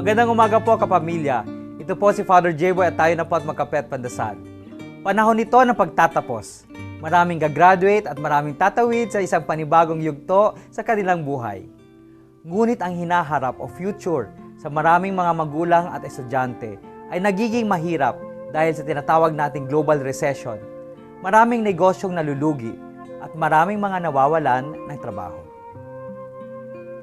Magandang umaga po kapamilya. Ito po si Father Jeboy at tayo na po at magkape at pandasal. Panahon nito ng pagtatapos. Maraming gagraduate at maraming tatawid sa isang panibagong yugto sa kanilang buhay. Ngunit ang hinaharap o future sa maraming mga magulang at estudyante ay nagiging mahirap dahil sa tinatawag nating global recession. Maraming negosyong nalulugi at maraming mga nawawalan ng trabaho.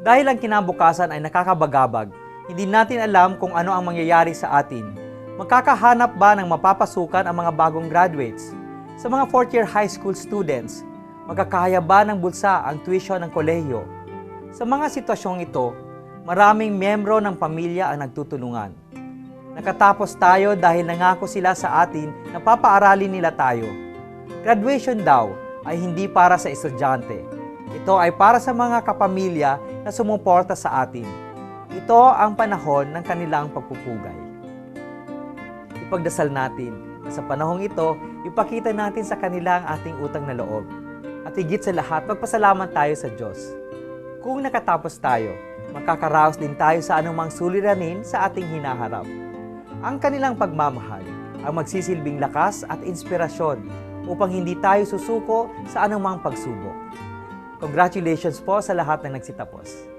Dahil ang kinabukasan ay nakakabagabag, hindi natin alam kung ano ang mangyayari sa atin. Magkakahanap ba ng mapapasukan ang mga bagong graduates? Sa mga fourth year high school students, magkakaya ba ng bulsa ang tuition ng kolehiyo? Sa mga sitwasyong ito, maraming miyembro ng pamilya ang nagtutulungan. Nakatapos tayo dahil nangako sila sa atin na papaaralin nila tayo. Graduation daw ay hindi para sa estudyante. Ito ay para sa mga kapamilya na sumuporta sa atin. Ito ang panahon ng kanilang pagpupugay. Ipagdasal natin na sa panahong ito, ipakita natin sa kanila ang ating utang na loob. At higit sa lahat, magpasalamat tayo sa Diyos. Kung nakatapos tayo, makakaraos din tayo sa anumang suliranin sa ating hinaharap. Ang kanilang pagmamahal ang magsisilbing lakas at inspirasyon upang hindi tayo susuko sa anumang pagsubok. Congratulations po sa lahat ng nagsitapos.